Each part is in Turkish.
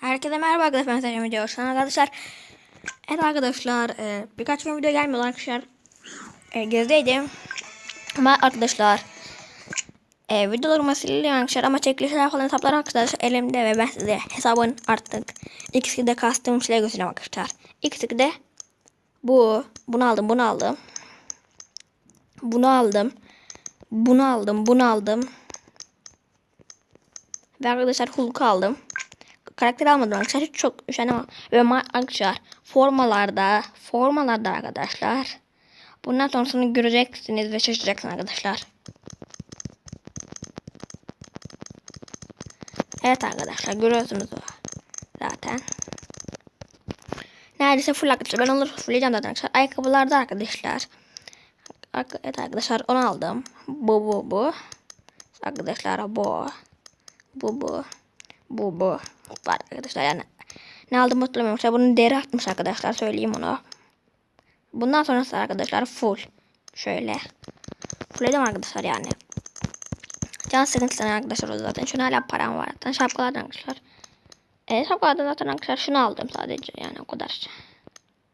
Herkese merhaba arkadaşlar. Ben Video. Şu an arkadaşlar. Evet arkadaşlar. e, birkaç gün video gelmiyor arkadaşlar. E, gezdeydim. Ama arkadaşlar. E, videolarımı sildim arkadaşlar. Ama çekilişler falan hesaplar arkadaşlar elimde. Ve ben size hesabın artık ikisi de kastığım şeyleri göstereceğim arkadaşlar. İkisi de bu. Bunu aldım. Bunu aldım. Bunu aldım. Bunu aldım. Bunu aldım. Ve arkadaşlar Hulk aldım karakter almadım arkadaşlar. Hiç çok üşenemem. Ve arkadaşlar formalarda formalarda arkadaşlar. Bundan sonrasını göreceksiniz ve şaşıracaksınız arkadaşlar. Evet arkadaşlar görüyorsunuz zaten. Neredeyse full arkadaşlar. Ben onları fullleyeceğim zaten arkadaşlar. Ayakkabılarda arkadaşlar. Arka- Evet arkadaşlar onu aldım. Bu bu bu. Arkadaşlar bu. Bu bu. Bu bu. Var arkadaşlar yani. Ne aldım hatırlamıyorum. Mesela bunun deri atmış arkadaşlar. Söyleyeyim onu. Bundan sonrası arkadaşlar full. Şöyle. Fullledim arkadaşlar yani. Can sıkıntısı arkadaşlar o zaten. Şuna hala param var. Zaten şapkalardan arkadaşlar. Evet şapkalardan zaten arkadaşlar şunu aldım sadece yani o kadar.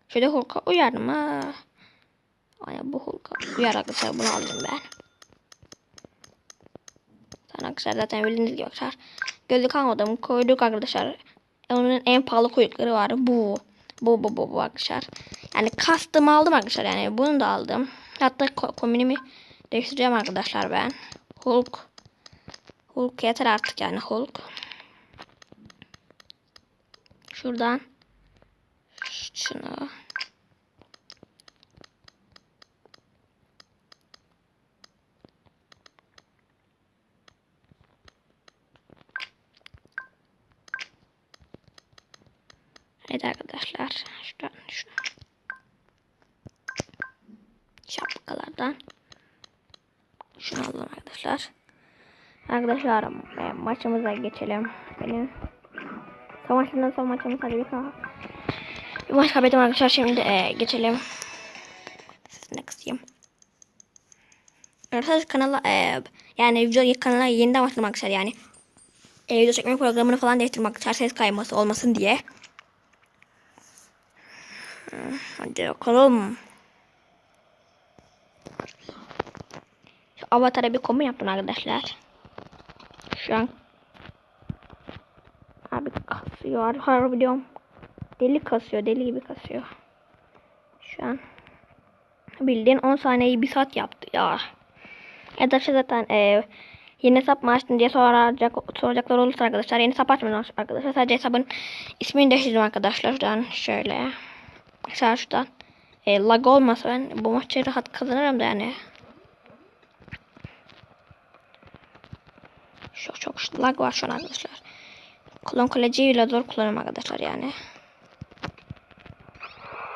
Şöyle Hulk'a uyardım ha. Aynen bu Hulk'a uyar arkadaşlar bunu aldım ben. Zaten arkadaşlar zaten bildiğiniz gibi arkadaşlar. Gözlük almadım. Koyduk arkadaşlar. Onun en pahalı kuyrukları var. Bu. Bu bu bu bu arkadaşlar. Yani custom aldım arkadaşlar. Yani bunu da aldım. Hatta ko- kombinimi değiştireceğim arkadaşlar ben. Hulk. Hulk yeter artık yani Hulk. Şuradan. Şunu. Evet arkadaşlar. Şuradan şunu. Şapkalardan. Şunu alalım arkadaşlar. Arkadaşlar e, maçımıza geçelim. Benim savaşından son maçımız hadi bir daha. Bir maç kaybettim arkadaşlar. Şimdi e, geçelim. Sizinle kısayım. Arkadaşlar kanala e, yani video kanala yeniden başladım arkadaşlar yani. E, video çekme programını falan değiştirmek ses kayması olmasın diye. Hadi bakalım. Şu avatara bir kombin yaptım arkadaşlar. Şu an abi kasıyor. Harbi diyorum. Deli kasıyor. Deli gibi kasıyor. Şu an bildiğin 10 saniyeyi bir saat yaptı ya. Arkadaşlar zaten e, yeni hesap mı açtın diye soracak, soracaklar olursa arkadaşlar yeni hesap açmadım arkadaşlar. Sadece hesabın ismini değiştirdim arkadaşlar. Şuradan şöyle. Mesela şuradan. E, lag olmasa ben bu maçı rahat kazanırım da yani. Çok çok lag var şu an arkadaşlar. Klon kaleciyi bile zor kullanıyorum arkadaşlar yani.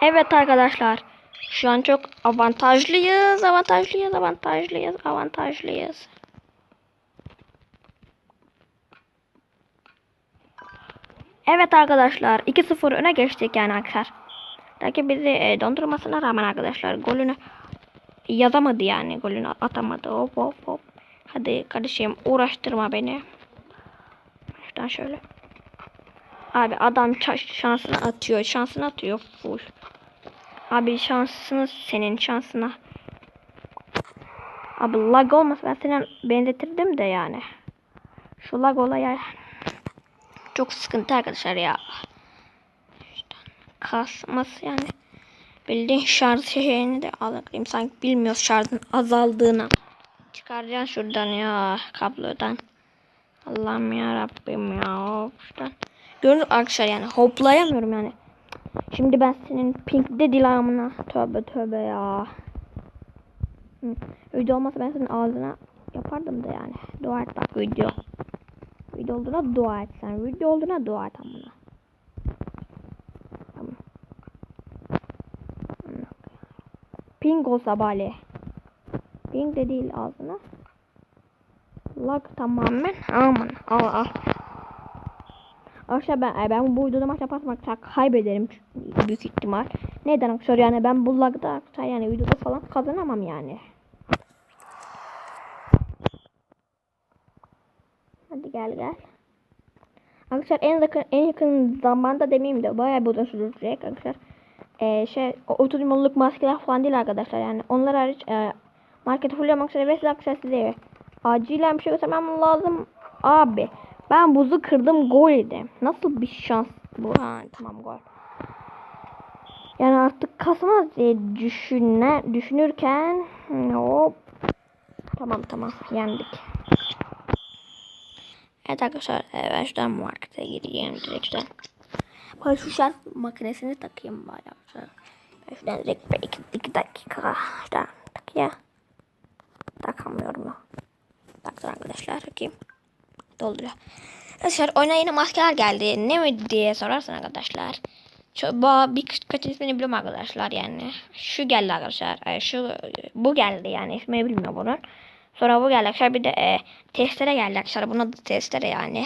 Evet arkadaşlar. Şu an çok avantajlıyız. Avantajlıyız. Avantajlıyız. Avantajlıyız. Evet arkadaşlar. 2-0 öne geçtik yani arkadaşlar. Rakip bizi e, dondurmasına rağmen arkadaşlar golünü yazamadı yani. Golünü atamadı. Hop hop hop. Hadi kardeşim uğraştırma beni. Şuradan şöyle. Abi adam şansını atıyor. Şansını atıyor full. Abi şansını senin şansına. Abi lag olmasa ben seni benzetirdim de yani. Şu lag olayı çok sıkıntı arkadaşlar ya. Kasması yani. Bildiğin şarj şeyini de alayım. Sanki bilmiyoruz şarjın azaldığını. Çıkaracaksın şuradan ya kablodan. Allah'ım ya Rabbim ya. Şuradan. Gördünüz arkadaşlar yani hoplayamıyorum yani. Şimdi ben senin pink de dilamına. Tövbe tövbe ya. Video olmasa ben senin ağzına yapardım da yani. Dua et bak video. Video olduğuna dua et sen. Video olduğuna dua et amına. Tamam. Ping olsa bari. Ping de değil ağzına. Lag tamamen. Aman al al. Arkadaşlar ben, ben bu videoda maç yaparsam kaybederim büyük ihtimal. Neden arkadaşlar yani ben bu lagda yani videoda falan kazanamam yani. Hadi gel gel. Arkadaşlar en yakın en yakın zamanda demeyeyim de bayağı bir uzun sürecek arkadaşlar. Ee, şey o 30 milyonluk maskeler falan değil arkadaşlar yani onlar hariç e, marketi fulllemek üzere ve size size acilen bir şey göstermem lazım abi. Ben buzu kırdım gol yedim. Nasıl bir şans bu? Ha, tamam gol. Yani artık kasmaz diye düşüne, düşünürken hop. Tamam tamam yendik. Evet arkadaşlar e, ben şuradan markete gireyim direkt şuradan. Bari şu şarj makinesini takayım bari arkadaşlar. Ben şuradan direkt bir iki, iki dakika şuradan takayım. Takamıyorum. Taktım arkadaşlar takayım. Dolduruyor. Arkadaşlar oyuna yeni maskeler geldi. Ne mi diye sorarsan arkadaşlar. Şu, bu birkaç ismini biliyorum arkadaşlar yani. Şu geldi arkadaşlar. E, Şu bu geldi yani ismini bilmiyorum bunun. Sonra bu geldi arkadaşlar. Bir de e, testere geldi arkadaşlar. Buna da testere yani.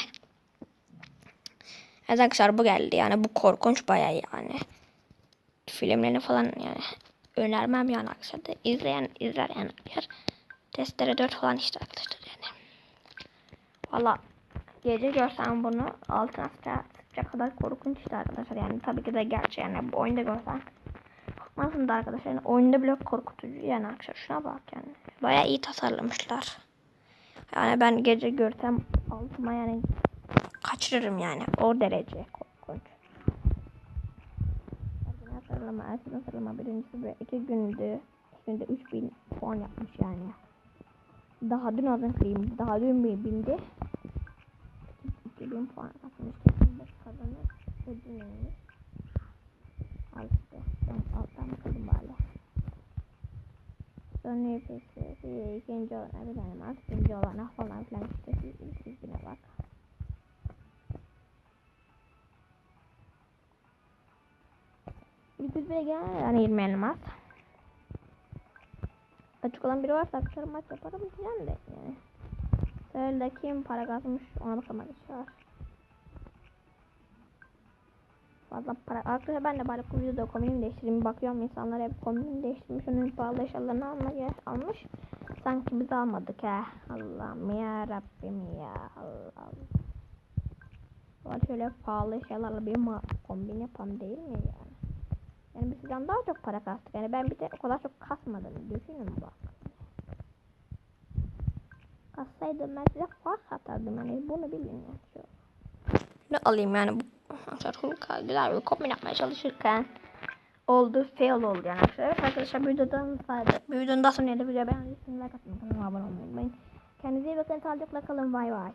Evet arkadaşlar bu geldi yani. Bu korkunç bayağı yani. Filmlerini falan yani. Önermem yani arkadaşlar. Da. İzleyen izler yani arkadaşlar. Testere 4 falan işte arkadaşlar yani. Valla gece görsem bunu altına sıcak kadar korkunç işte arkadaşlar. Yani tabii ki de gerçi yani bu oyunda görsen korkmazsın da arkadaşlar. Yani oyunda bile korkutucu yani arkadaşlar. Şuna bak yani. Baya iyi tasarlamışlar. Yani ben gece görsem altıma yani kaçırırım yani. O derece korkunç. Hatırlama, erken hatırlama birincisi ve iki gündü. İki günde 3000 puan yapmış yani. Daha dün azın kıyım, daha dün bir bindi. 2000 puan atmış. Kesinlikle kazanır. Ödülünü. Al işte. Ben alttan bakalım bari. Sonra peki bir ikinci olana bir tane var. İkinci olana falan filan işte siz ilgine bak. Bire gelen yani 20 elmas. Açık olan biri varsa akşam maç yaparım diyeceğim de yani. Öyle kim para kazanmış ona bakalım arkadaşlar. Fazla para. Arkadaşlar ben de bari bu videoda kombinimi değiştireyim. Bakıyorum insanlar hep kombinimi değiştirmiş. Onun pahalı eşyalarını almaya almış. Sanki biz almadık ha. Allah'ım ya Rabbim ya. Allah Allah. Var şöyle pahalı eşyalarla bir kombin yapan değil mi yani? Yani biz sizden daha çok para kastık. Yani ben bir de o kadar çok kasmadım. Düşünün bak. Kassaydım ben size fark atardım. Yani bunu bilin yani. Şu. Ne alayım yani bu Arkadaşlar güzel bir kombin yapmaya çalışırken oldu fail oldu yani arkadaşlar. Arkadaşlar videodan fayda. Bir videonun daha sonra da video beğendiyseniz like atmayı kanalıma abone olmayı unutmayın. Kendinize iyi bakın. Sağlıcakla kalın. Bay bay.